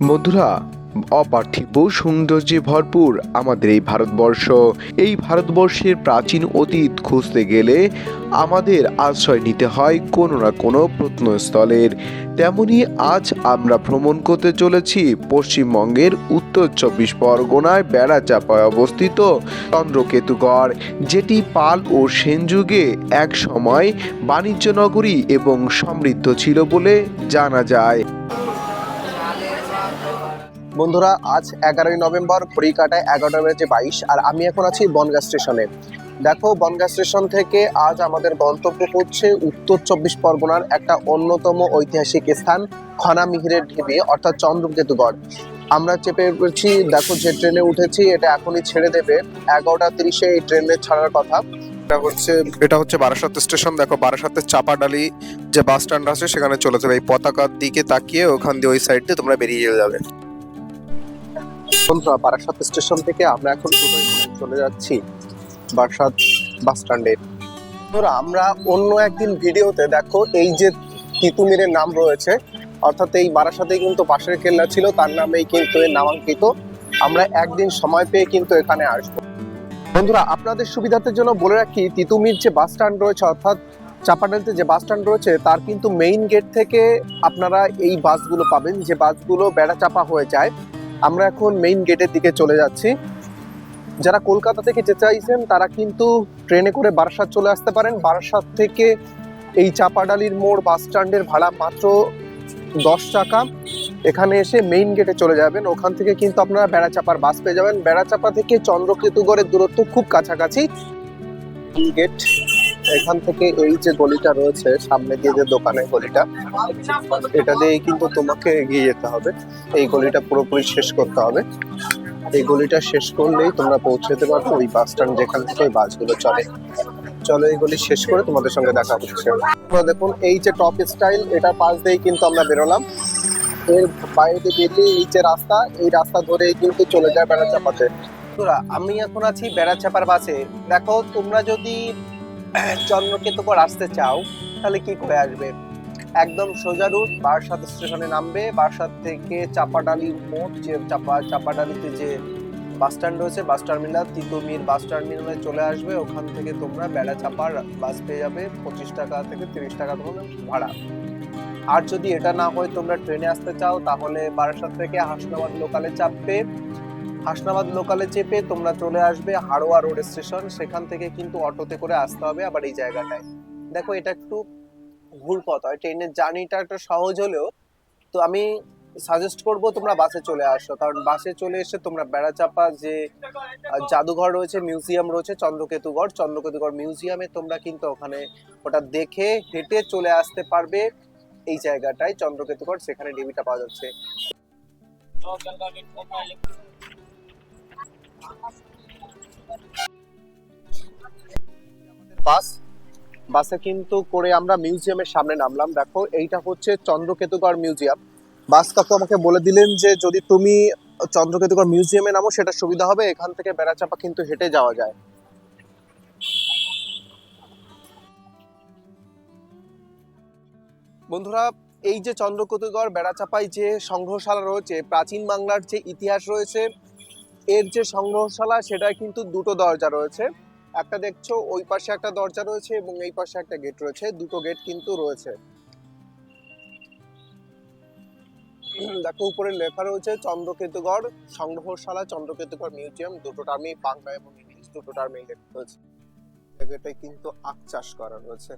বন্ধুরা, অপার্থিব সৌন্দর্যে ভরপুর আমাদের এই ভারতবর্ষ। এই ভারতবর্ষের প্রাচীন অতীত খুঁজতে গেলে আমাদের আশ্রয় নিতে হয় কোনো না কোনো প্রত্নস্থলের। তেমনি আজ আমরা ভ্রমণ করতে চলেছি পশ্চিমবঙ্গের উত্তর চব্বিশ পরগনায় বেড়াচাপায় অবস্থিত চন্দ্রকেতুগড়, যেটি পাল ও সেন যুগে এক সময় বাণিজ্য নগরী এবং সমৃদ্ধ ছিল বলে জানা যায়। বন্ধুরা, আজ এগারোই নভেম্বর, ঘড়ি কাটায় এগারোটা বেজে বাইশ, আর আমি এখন আছি বনগা স্টেশনে। দেখো, বনগা স্টেশন থেকে আজ আমাদের গন্তব্য হচ্ছে উত্তর চব্বিশ পরগনার একটা অন্যতম ঐতিহাসিক স্থান খনামিহিরের ঢিবি, অর্থাৎ চন্দ্রকেতুগড় আমরা চেপে পড়েছি দেখো যে ট্রেনে উঠেছি, এটা এখনই ছেড়ে দেবে। এগারোটা তিরিশে এই ট্রেনে ছাড়ার কথা। এটা হচ্ছে এটা হচ্ছে বারাসাত স্টেশন, দেখো বারাসাতের চাপাডালি যে বাস স্ট্যান্ড আছে, সেখানে চলে যাবে। এই পতাকার দিকে তাকিয়ে ওখান দিয়ে ওই সাইড দিয়ে তোমরা বেরিয়ে যাবে। বন্ধুরা, বারাসাত স্টেশন থেকে আমরা এখন চলে যাচ্ছি, বারাসাত বাস স্ট্যান্ডে। বন্ধুরা, আমরা অন্য একদিন ভিডিওতে দেখো, এই যে তিতুমিরের নাম রয়েছে, অর্থাৎ এই বারাসাতে কিন্তু বাঁশের কেল্লা ছিল, তার নামেই কিন্তু এর নামাঙ্কিত। আমরা একদিন সময় পেয়ে কিন্তু এখানে আসব। বন্ধুরা, আপনাদের সুবিধার্থের জন্য বলে রাখি তিতুমির যে বাস স্ট্যান্ড রয়েছে, অর্থাৎ চাপাডালিতে যে বাস স্ট্যান্ড রয়েছে, তার কিন্তু মেইন গেট থেকে আপনারা এই বাসগুলো পাবেন। যে বাসগুলো বেড়া চাপা হয়ে যায় আমরা এখন মেইন গেটের দিকে চলে যাচ্ছি। যারা কলকাতা থেকে যেতে চাইছেন, তারা কিন্তু ট্রেনে করে বারাসাত চলে আসতে পারেন। বারাসাত থেকে এই চাপাডালির মোড় বাস স্ট্যান্ডের ভাড়া মাত্র দশ টাকা। এখানে এসে মেইন গেটে চলে যাবেন। ওখান থেকে কিন্তু আপনারা বেড়াচাপার বাস পেয়ে যাবেন। বেড়াচাপা থেকে চন্দ্রকেতুগড়ের দূরত্ব খুব কাছাকাছি। গেট এখান থেকে এই যে গলিটা রয়েছে, সামনে দিয়ে যে দোকানের গলিটা, এটা দিয়েই কিন্তু তোমাকে এগিয়ে যেতে হবে। এই গলিটা পুরোপুরি শেষ করতে হবে। এই গলিটা শেষ করলেই তোমরা পৌঁছতে পারবে ওই বাস স্ট্যান্ড যেখান থেকে ওই বাসগুলো চলে। চলো এই গলি শেষ করে তোমাদের সঙ্গে দেখা হচ্ছে। দেখুন, এই যে টপ স্টাইল, এটা পাশ দিয়েই কিন্তু আমরা বেরোলাম। এর বাইরে বেরিয়ে এই যে রাস্তা, এই রাস্তা ধরেই কিন্তু চলে যায় বেড়াচাপাতে আমি এখন আছি বেড়াচাপার বাসে। দেখো, তোমরা যদি চন্দ্রকেতুগড় আসতে চাও, তাহলে কি করে আসবে? একদম সোজা রুট, বারাসাত স্টেশনে নামবে। বারাসাত থেকে চাপাডালি মোড়, যে চাপা, চাপাডালিতে যে বাস স্ট্যান্ড রয়েছে, বাস টার্মিনাল, তিতুমির বাস টার্মিনালে চলে আসবে। ওখান থেকে তোমরা বেড়া চাপার বাস পেয়ে যাবে, পঁচিশ টাকা থেকে তিরিশ টাকা ধরুন ভাড়া। আর যদি এটা না হয় তোমরা ট্রেনে আসতে চাও, তাহলে বারাসাত থেকে হাসনাবাদ লোকালে চাপবে। হাসনাবাদ লোকালে চেপে তোমরা চলে আসবে হাড়োয়া রোড স্টেশন সেখান থেকে কিন্তু অটোতে করে আসতে হবে আবার এই জায়গাটায়। দেখো, এটা একটু ঘুর পথ হয়। ট্রেনের জার্নিটা একটু সহজ হলেও তো আমি সাজেস্ট করব তোমরা বাসে চলে আসো। কারণ বাসে চলে এসে তোমরা বেড়াচাপা যে জাদুঘর রয়েছে মিউজিয়াম রয়েছে চন্দ্রকেতুগড় চন্দ্রকেতুগড় মিউজিয়ামে তোমরা কিন্তু ওখানে ওটা দেখে হেঁটে চলে আসতে পারবে এই জায়গাটায় চন্দ্রকেতুগড় সেখানে ডিবিটা পাওয়া যাচ্ছে। বাস, বাসে কিন্তু করে আমরা মিউজিয়ামের সামনে নামলাম। দেখো, এইটা হচ্ছে চন্দ্রকেতুগড় মিউজিয়াম। বাস কাকু আমাকে বলে দিলেন যে, যদি তুমি চন্দ্রকেতুগড় মিউজিয়ামে নামো, সেটা সুবিধা হবে। এখান থেকে বেড়াচাপা কিন্তু হেঁটে যাওয়া যায়। বন্ধুরা, এই যে চন্দ্রকেতুগড় বেড়াচাপায় যে সংগ্রহশালা রয়েছে, প্রাচীন বাংলার যে ইতিহাস রয়েছে এর যে সংগ্রহশালা সেটা কিন্তু দুটো দরজা রয়েছে। একটা দেখছ, ওই পাশে একটা দরজা রয়েছে এবং এই পাশে একটা গেট রয়েছে। দুটো গেট কিন্তু রয়েছে। দেখো, উপরে লেখা রয়েছে, চন্দ্রকেতুগড় সংগ্রহশালা, চন্দ্রকেতুগড় মিউজিয়াম। দুটো টার্মই বাংলা এবং ইংলিশ, দুটো টার্মই লেখা রয়েছে। জায়গাটায় কিন্তু আখ চাষ করা রয়েছে।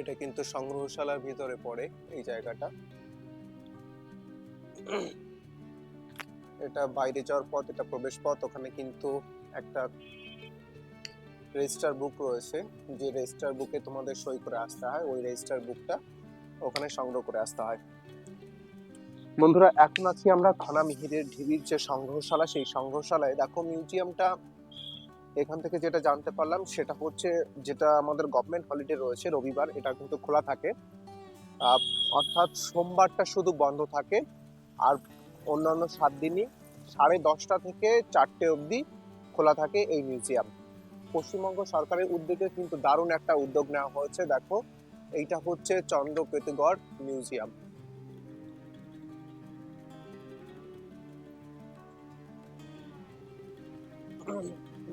এটা কিন্তু সংগ্রহশালার ভিতরে পড়ে, এই জায়গাটা। এটা বাইরে যাওয়ার পথ, এটা প্রবেশ পথ, ওখানে কিন্তু একটা রেজিস্টার বুক রয়েছে। যে রেজিস্টার বুকে তোমাদের সই করে আসতে হয়, ওই রেজিস্টার বুকটা ওখানে সংগ্রহ করে আসতে হয়। বন্ধুরা, এখন আছি আমরা খনা মিহিরের ঢিবির যে সংগ্রহশালা, সেই সংগ্রহশালায়। দেখো, মিউজিয়ামটা এখান থেকে যেটা জানতে পারলাম, সেটা হচ্ছে যেটা আমাদের গভর্নমেন্ট হলিডে রয়েছে, রবিবার, এটা কিন্তু খোলা থাকে। অর্থাৎ সোমবারটা শুধু বন্ধ থাকে, আর অন্যান্য সাত দিনই সাড়ে দশটা থেকে চারটে অবধি খোলা থাকে এই মিউজিয়াম। পশ্চিমবঙ্গ সরকারের উদ্যোগে কিন্তু দারুণ একটা উদ্যোগ নেওয়া হয়েছে, দেখো। এইটা হচ্ছে চন্দ্রকেতুগড় মিউজিয়াম।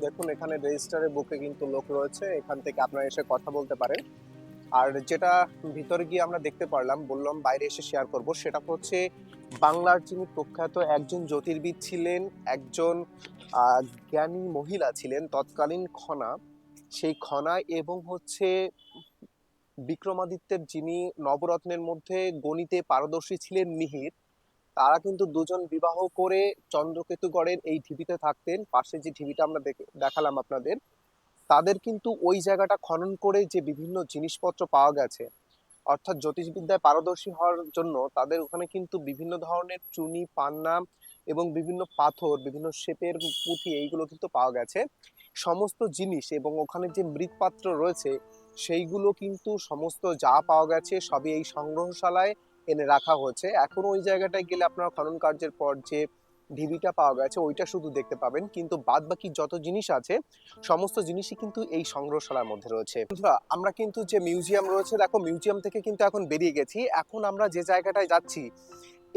দেখুন, এখানে রেজিস্টারে বুকে কিন্তু লোক রয়েছে। এখান থেকে আপনারা এসে কথা বলতে পারেন। আর যেটা ভিতরে গিয়ে আমরা দেখতে পারলাম, বললাম বাইরে এসে শেয়ার করব, সেটা হচ্ছে বাংলার যিনি প্রখ্যাত একজন জ্যোতির্বিদ ছিলেন, একজন জ্ঞানী মহিলা ছিলেন, তৎকালীন খনা। সেই খনা এবং হচ্ছে বিক্রমাদিত্যের যিনি নবরত্নের মধ্যে গণিতে পারদর্শী ছিলেন মিহির, তারা কিন্তু দুজন বিবাহ করে চন্দ্রকেতুগড়ের এই ঢিবিতে থাকতেন। পাশে যে ঢিবিটা আমরা দেখে- দেখালাম আপনাদের তাদের কিন্তু ওই জায়গাটা খনন করে যে বিভিন্ন জিনিসপত্র পাওয়া গেছে, অর্থাৎ জ্যোতিষবিদ্যায় পারদর্শী হওয়ার জন্য তাদের ওখানে কিন্তু বিভিন্ন ধরনের চুনি, পান্না এবং বিভিন্ন পাথর, বিভিন্ন শেপের পুঁথি এইগুলো কিন্তু পাওয়া গেছে। সমস্ত জিনিস এবং ওখানে যে মৃৎপাত্র রয়েছে সেইগুলো কিন্তু সমস্ত যা পাওয়া গেছে সবই এই সংগ্রহশালায় এনে রাখা হয়েছে। এখন ওই জায়গাটায় গেলে আপনার খনন কার্যের পর যে ঢিবিটা পাওয়া গেছে, ওইটা শুধু দেখতে পাবেন। কিন্তু বাদ বাকি যত জিনিস আছে, সমস্ত জিনিসই কিন্তু এই সংগ্রহশালার মধ্যে রয়েছে। আমরা কিন্তু যে মিউজিয়াম রয়েছে, দেখো মিউজিয়াম থেকে কিন্তু এখন বেরিয়ে গেছি। এখন আমরা যে জায়গাটায় যাচ্ছি,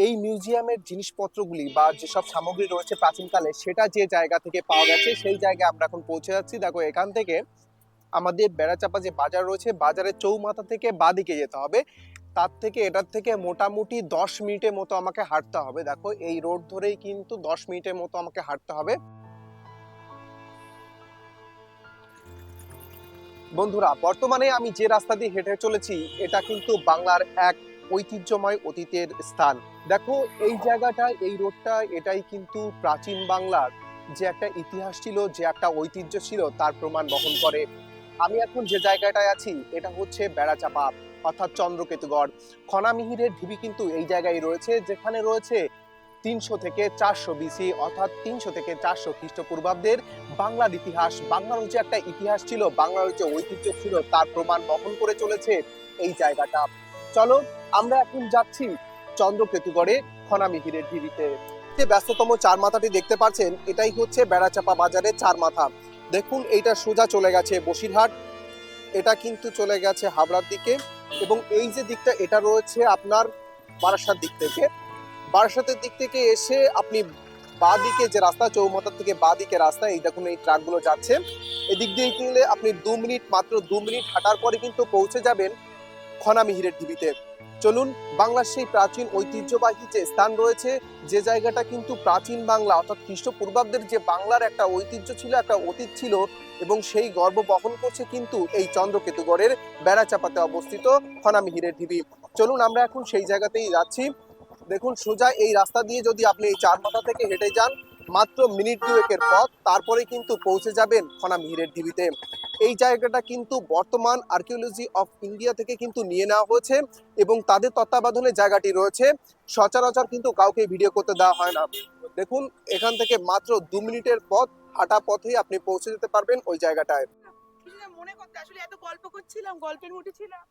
এই মিউজিয়ামের জিনিসপত্রগুলি বা যেসব সামগ্রী রয়েছে প্রাচীনকালে, সেটা যে জায়গা থেকে পাওয়া গেছে, সেই জায়গায় আমরা এখন পৌঁছে যাচ্ছি। দেখো, এখান থেকে আমাদের বেড়াচাপা যে বাজার রয়েছে, বাজারের চৌমাথা থেকে বাদিকে যেতে হবে। তার থেকে এটার থেকে মোটামুটি দশ মিনিটের মতো আমাকে হাঁটতে হবে। দেখো, এই রোড ধরেই কিন্তু দশ মিনিটের মতো আমাকে হাঁটতে হবে। বন্ধুরা, বর্তমানে আমি যে রাস্তা দিয়ে হেঁটে চলেছি, এটা কিন্তু বাংলার এক ঐতিহ্যময় অতীতের স্থান। দেখো, এই জায়গাটা, এই রোডটা, এটাই কিন্তু প্রাচীন বাংলার যে একটা ইতিহাস ছিল, যে একটা ঐতিহ্য ছিল, তার প্রমাণ বহন করে। আমি এখন যে জায়গাটায় আছি, এটা হচ্ছে বেড়াচাপা। অর্থাৎ চন্দ্রকেতুগড়। খনামিহিরের ঢিবি কিন্তু এই জায়গায় রয়েছে, যেখানে রয়েছে তিনশো থেকে চারশো বিসি অর্থাৎ তিনশো থেকে চারশো খ্রিস্টপূর্বাব্দের বাংলার ইতিহাস। বাংলার যে একটা ইতিহাস ছিল, বাংলার যে ঐতিহ্য ছিল, তার প্রমাণ বহন করে চলেছে এই জায়গাটা। চলো, আমরা এখন যাচ্ছি চন্দ্রকেতুগড়ে খনামিহিরের ঢিবিতে। ব্যস্ততম চার মাথাটি দেখতে পাচ্ছেন, এটাই হচ্ছে বেড়াচাপা বাজারের চার মাথা। দেখুন, এইটা সোজা চলে গেছে বসিরহাট, এটা কিন্তু চলে গেছে হাবড়ার দিকে। এবং এই যে দিকটা, এটা রয়েছে আপনার বারাসাত দিক থেকে। বারাসাতের দিক থেকে এসে আপনি বা দিকে যে রাস্তা চৌমাথার থেকে বা দিকে রাস্তা, এই দেখুন এই ট্রাকগুলো যাচ্ছে। এদিক দিয়ে কিনলে আপনি দু মিনিট, মাত্র দু মিনিট হাঁটার পরে কিন্তু পৌঁছে যাবেন খনামিহিরের ঢিবিতে। চলুন, বাংলার সেই প্রাচীন ঐতিহ্যবাহী যে স্থান রয়েছে, যে জায়গাটা কিন্তু প্রাচীন বাংলা, অর্থাৎ খ্রিস্টপূর্বাব্দের যে বাংলার একটা ঐতিহ্য ছিল, একটা অতীত ছিল এবং সেই গর্ব বহন করছে কিন্তু এই চন্দ্রকেতুগড়ের বেড়াচাপাতে অবস্থিত খনামিহিরের ঢিবি। চলুন আমরা এখন সেই জায়গাতেই যাচ্ছি। দেখুন, সোজা এই রাস্তা দিয়ে যদি আপনি এই চার মাথা থেকে হেঁটে যান, মাত্র মিনিট দুয়েকের পথ তারপরে কিন্তু পৌঁছে যাবেন খনামিহিরের ঢিবিতে। এই জায়গাটা কিন্তু বর্তমান আর্কিওলজি অফ ইন্ডিয়া থেকে কিন্তু নিয়ে নেওয়া হয়েছে এবং তাদের তত্ত্বাবধানে জায়গাটি রয়েছে। সচরাচর কিন্তু কাউকে ভিডিও করতে দেওয়া হয় না। দেখুন, এখান থেকে মাত্র দু মিনিটের পথ হাঁটা পথেই আপনি পৌঁছে যেতে পারবেন ওই জায়গাটায়। মনে করতে আসলে এত গল্প করছিলাম গল্পের মুঠে ছিলাম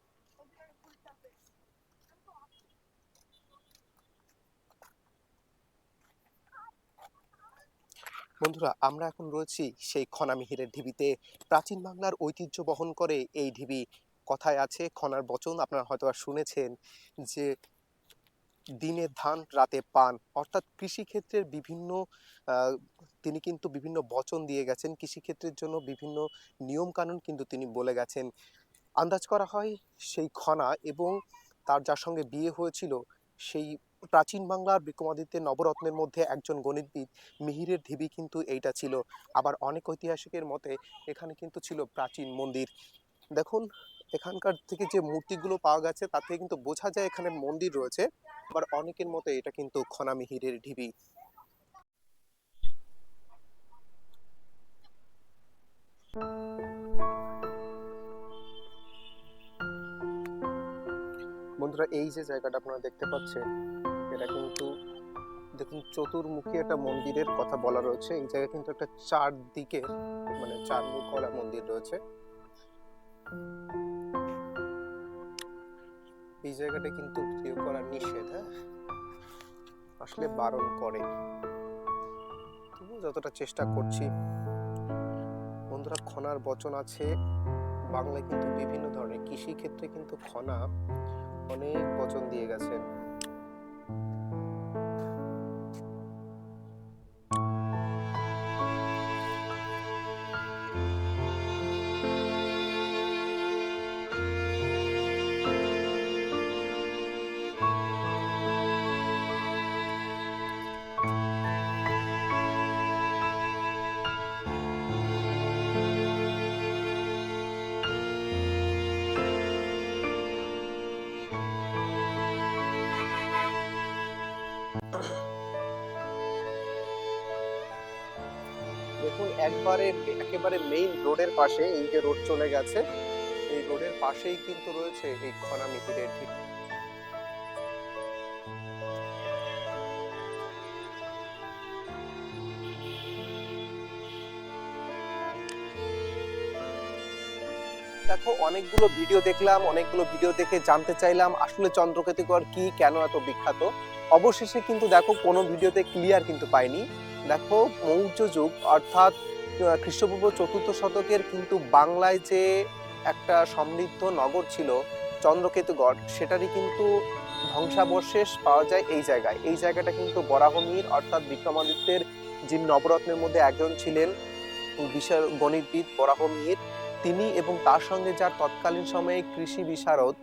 বন্ধুরা আমরা এখন রয়েছি সেই খনামিহিরের ঢিবিতে। প্রাচীন বাংলার ঐতিহ্য বহন করে এই ঢিবি। কথায় আছে খনার বচন আপনারা হয়তো আর শুনেছেন যে দিনে ধান, রাতে পান। অর্থাৎ কৃষিক্ষেত্রের বিভিন্ন তিনি কিন্তু বিভিন্ন বচন দিয়ে গেছেন। কৃষিক্ষেত্রের জন্য বিভিন্ন নিয়ম কানুন কিন্তু তিনি বলে গেছেন। আন্দাজ করা হয় সেই খনা এবং তার যার সঙ্গে বিয়ে হয়েছিল, সেই প্রাচীন বাংলার বিক্রমাদিত্যের নবরত্নের মধ্যে একজন গণিতবিদ, মিহিরের ঢিবি কিন্তু এইটা ছিল। আবার অনেক ঐতিহাসিকের মতে এখানে কিন্তু ছিল প্রাচীন মন্দির। দেখুন, এখানকার থেকে যে মূর্তিগুলো পাওয়া গেছে থেকে কিন্তু বোঝা যায় এখানে মন্দির রয়েছে। আবার অনেকের মতে এটা কিন্তু খনা মিহিরের ঢিবি। বন্ধুরা, এই যে জায়গাটা আপনারা দেখতে পাচ্ছেন, এটা কিন্তু দেখুন, চতুর্মুখী একটা মন্দিরের কথা বলা রয়েছে। এই জায়গায় কিন্তু একটা চারদিকে মানে চার মুখ করা মন্দির রয়েছে। এই জায়গাটা কিন্তু ভিডিও করা নিষেধ হ্যাঁ? আসলে বারণ করে। যতটা চেষ্টা করছি, বন্ধুরা খনার বচন আছে। বাংলায় কিন্তু বিভিন্ন ধরনের কৃষিক্ষেত্রে কিন্তু খনা অনেক বচন দিয়ে গেছেন। একবারে একেবারে মেইন রোডের পাশে, এই যে রোড চলে গেছে, এই রোডের পাশেই কিন্তু রয়েছে এই খনা মিহিরের ঢিবি দেখো, অনেকগুলো ভিডিও দেখলাম, অনেকগুলো ভিডিও দেখে জানতে চাইলাম, আসলে চন্দ্রকেতুগড় কি, কেন এত বিখ্যাত? অবশেষে কিন্তু দেখো, কোনো ভিডিওতে ক্লিয়ার কিন্তু পাইনি। দেখো, মৌর্য যুগ, অর্থাৎ খ্রিস্টপূর্ব চতুর্থ শতকের কিন্তু বাংলায় যে একটা সমৃদ্ধ নগর ছিল চন্দ্রকেতুগড়, সেটারই কিন্তু ধ্বংসাবশেষ পাওয়া যায় এই জায়গায়। এই জায়গাটা কিন্তু বরাহমির অর্থাৎ বিক্রমাদিত্যের যিনি নবরত্নের মধ্যে একজন ছিলেন বিশাল গণিতবিদ বরাহমির, তিনি এবং তার সঙ্গে যার তৎকালীন সময়ে কৃষি বিশারদ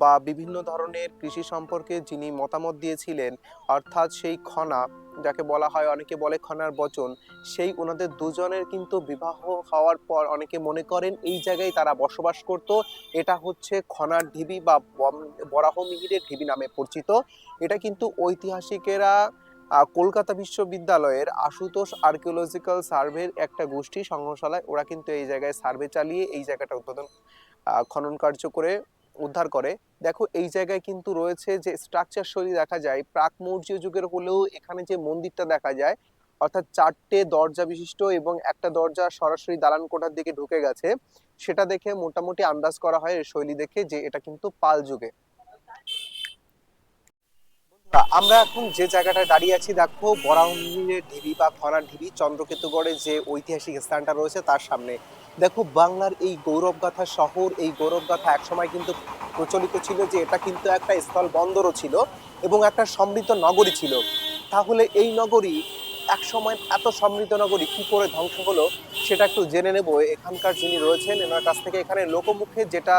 বা বিভিন্ন ধরনের কৃষি সম্পর্কে যিনি মতামত দিয়েছিলেন, অর্থাৎ সেই খনা যাকে বলা হয়, অনেকে বলে খনার বচন, সেই ওনাদের দুজনের কিন্তু বিবাহ হওয়ার পর অনেকে মনে করেন এই জায়গায় তারা বসবাস করত। এটা হচ্ছে খনার ঢিবি বা বরাহমিহিরের ঢিবি নামে পরিচিত। এটা কিন্তু ঐতিহাসিকেরা কলকাতা বিশ্ববিদ্যালয়ের আশুতোষ আর্কিওলজিক্যাল সার্ভের একটা গোষ্ঠী সংগ্রহশালায় ওরা কিন্তু এই জায়গায় সার্ভে চালিয়ে এই জায়গাটা উদ্বোধন খনন কার্য করে উদ্ধার করে। দেখো, এই জায়গায় কিন্তু রয়েছে যে স্ট্রাকচার শৈলী দেখা যায়, প্রাক মৌর্য যুগের হলেও এখানে যে মন্দিরটা দেখা যায়, অর্থাৎ চারটে দরজা বিশিষ্ট এবং একটা দরজা সরাসরি দালান কোঠার দিকে ঢুকে গেছে, সেটা দেখে মোটামুটি আন্দাজ করা হয় শৈলী দেখে যে এটা কিন্তু পাল যুগে। আমরা এখন যে জায়গাটায় দাঁড়িয়ে আছি, দেখো বরাহমিহিরের ঢিবি বা খনার ঢিবি চন্দ্রকেতুগড়ে যে ঐতিহাসিক স্থানটা রয়েছে তার সামনে। দেখো, বাংলার এই গৌরবগাথা শহর, এই গৌরবগাথা একসময় কিন্তু প্রচলিত ছিল যে এটা কিন্তু একটা স্থল বন্দরও ছিল এবং একটা সমৃদ্ধ নগরী ছিল। তাহলে এই নগরী এক সময় এত সমৃদ্ধ নগরী কি করে ধ্বংস হলো সেটা একটু জেনে নেব। এখানকার যিনি রয়েছেন, এনার কাছ থেকে এখানে লোকমুখে যেটা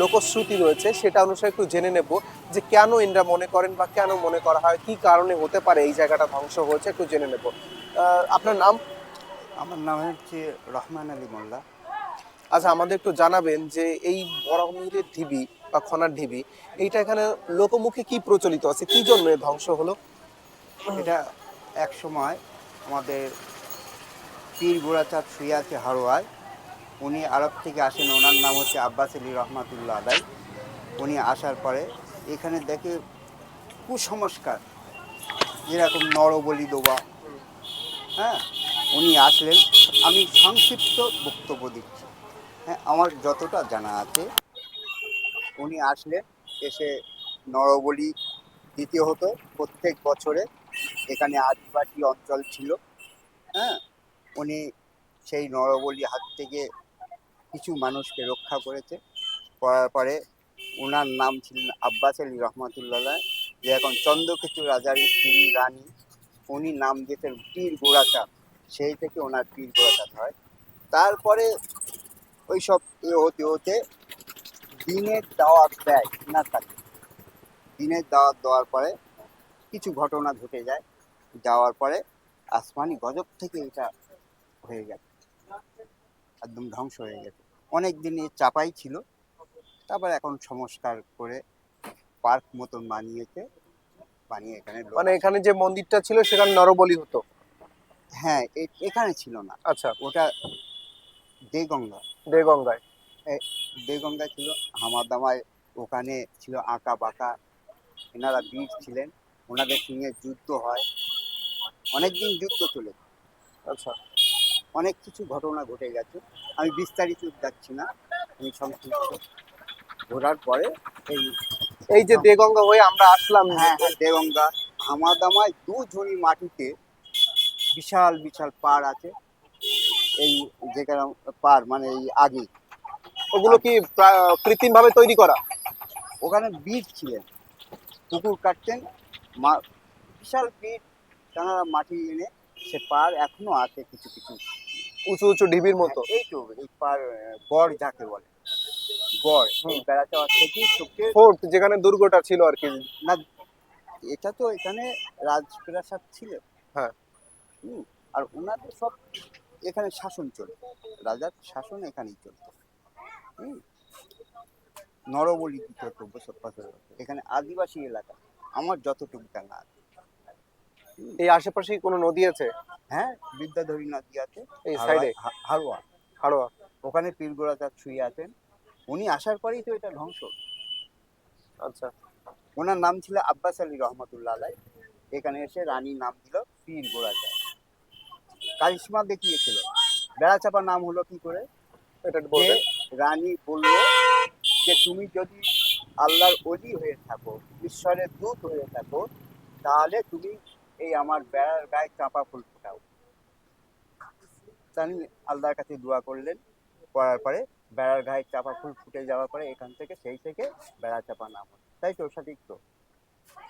লোকশ্রুতি রয়েছে সেটা অনুসারে একটু জেনে নেব। যে কেন এনরা মনে করেন বা কেন মনে করা হয় কি কারণে হতে পারে এই জায়গাটা ধ্বংস হয়েছে একটু জেনে নেব। আপনার নাম? আমার নাম হচ্ছে রহমান আলী মোল্লা। আচ্ছা আমাদের একটু জানাবেন যে এই বরাহমিহিরের ঢিবি বা খনার ঢিবি এইটা এখানে লোকমুখে কি প্রচলিত আছে? কি জন্য ধ্বংস হলো? এটা এক সময় আমাদের পীর গোড়াচাঁদ আছে হারোয়ায়। উনি আরব থেকে আসেন ওনার নাম হচ্ছে আব্বাস আলী রহমাতুল্লাহ আদাই। উনি আসার পরে এখানে দেখে কুসংস্কার, যেরকম নরবলি দোবা। হ্যাঁ উনি আসলেন, আমি সংক্ষিপ্ত বক্তব্য দিচ্ছি। হ্যাঁ আমার যতটা জানা আছে, উনি আসলেন, এসে নরবলি দিতে হতো। প্রত্যেক বছরে এখানে আদিবাসী অঞ্চল ছিল। হ্যাঁ উনি সেই নরবলি হাত থেকে কিছু মানুষকে রক্ষা করেছে। করার পরে ওনার নাম ছিলেন আব্বাস আলী রহমতুল্লাহ যে এখন চন্দ্রকেতু রাজার স্ত্রী রানী। উনি নাম দিয়েছেন পীর গোড়াচাঁদ সেই থেকে ওনার পীর গোড়াচাঁদ হয়। তারপরে ওই সব এ হতে হতে দিনের দাওয়াত দেয় ওনার কাছে। দিনের দাওয়াত দেওয়ার পরে কিছু ঘটনা ঘটে যায়। যাওয়ার পরে আসমানি গজব থেকে এটা হয়ে গেছে। একদম ধ্বংস হয়ে গেছে। অনেক দিন চাপাই ছিল। তারপর এখন সংস্কার করে পার্ক মতন বানিয়েছে বানিয়ে এখানে মানে এখানে যে মন্দিরটা ছিল সেখানে নরবলি হতো? হ্যাঁ এখানে ছিল না। আচ্ছা। ওটা দেগঙ্গা। দেগঙ্গায়। দেগঙ্গা ছিল হামাদামায় ওখানে ছিল আঁকা বাঁকা। এনারা বীর ছিলেন ওনাদের সঙ্গে যুদ্ধ হয়। অনেক দিন যুদ্ধ চলে। আচ্ছা। অনেক কিছু ঘটনা ঘটে গেছে। আমি বিস্তারিত যাচ্ছি না আমি সংক্ষিপ্ত। ঘোরার পরে এই এই যে দেগঙ্গা হয়ে আমরা আসলাম হ্যাঁ হ্যাঁ দেগঙ্গা। হামাদামায় দু ঝুড়ি মাটিতে বিশাল বিশাল পাড় আছে। এই যেখানে পাড় মানে এই আগে। ওগুলো কি কৃত্রিম ভাবে তৈরি করা? ওখানে বীর ছিলেন। পুকুর কাটতেন। মা বিশাল বীর তারা মাটি এনে সে পার এখনও আছে কিছু কিছু। উঁচু উঁচু ঢিবির মতো। এই তো এই পার আহ, গড় যাকে বলে। গড় এই থেকে চোখে ফোর্ট যেখানে দুর্গটা ছিল আর কি। না এটা তো এখানে রাজপ্রাসাদ ছিল। হ্যাঁ। আর ওনাদের সব এখানে শাসন চলত। রাজার শাসন এখানেই চলত। নরবলি কি হতো বছর বছর এখানে আদিবাসী এলাকা। আমার যতটুকু জানা আছে। এই আশেপাশে কোনো নদী আছে? হ্যাঁ বিদ্যাধরী নদী আছে। এই হারোয়া- সাইডে হারোয়া। হাড়োয়া ওখানে পীরগোড়া চাঁদ শুয়ে আছেন। উনি আসার পরেই তো এটা ধ্বংস। আচ্ছা। ওনার নাম ছিল আব্বাস আলী রহমতুল্লাহ আলাই। এখানে এসে রানীর নাম দিল পীর গোড়া চাঁদ কারিশমা দেখিয়েছিল। বেড়াচাপা নাম হলো কি করে? এটা রানী বলল যে তুমি যদি আল্লাহর অলি হয়ে থাকো ঈশ্বরের দূত হয়ে থাকো তাহলে তুমি এই আমার বেড়ার গায়ে চাঁপা ফুল ফোটাও। তিনি আল্লাহর কাছে দোয়া করলেন। করার পরে বেড়ার গায়ে চাপা ফুল ফুটে যাওয়ার পরে এখান থেকে সেই থেকে বেড়া চাপা নাম তাই তো সঠিক তো?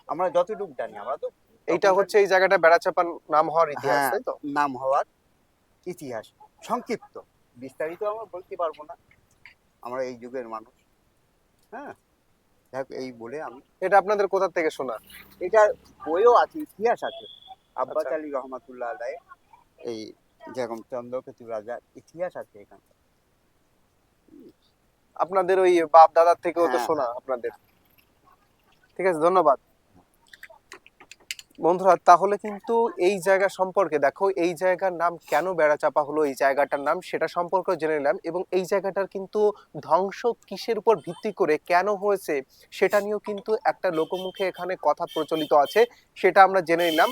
আমরা যতটুকু জানি আমরা তো এইটা হচ্ছে এই জায়গাটা বেড়াচাপার নাম হওয়ার ইতিহাস হ্যাঁ। তাই তো? নাম হওয়ার ইতিহাস। সংক্ষিপ্ত। বিস্তারিত আমরা বলতে পারব না। আমরা এই যুগের মানুষ। হ্যাঁ? এই বলে আমি এটা আপনাদের কোথা থেকে শোনা? এটা বইও আছে ইতিহাস আছে। আব্বাস আচ্ছা। আলী রহমাতুল্লাহ আলাই এই যেরকম চন্দ্রকেতু রাজার ইতিহাস আছে এখানে। আপনাদের ওই বাপ দাদার থেকেও তো হ্যাঁ। শোনা আপনাদের। ঠিক আছে ধন্যবাদ। বন্ধুরা তাহলে কিন্তু এই জায়গা সম্পর্কে দেখো এই জায়গার নাম কেন বেড়াচাপা হলো এই জায়গাটার নাম সেটা সম্পর্কে জেনে নিলাম এবং এই জায়গাটার কিন্তু ধ্বংস কিসের উপর ভিত্তি করে কেন হয়েছে সেটা নিয়েও কিন্তু একটা লোকমুখে এখানে কথা প্রচলিত আছে সেটা আমরা জেনে নিলাম।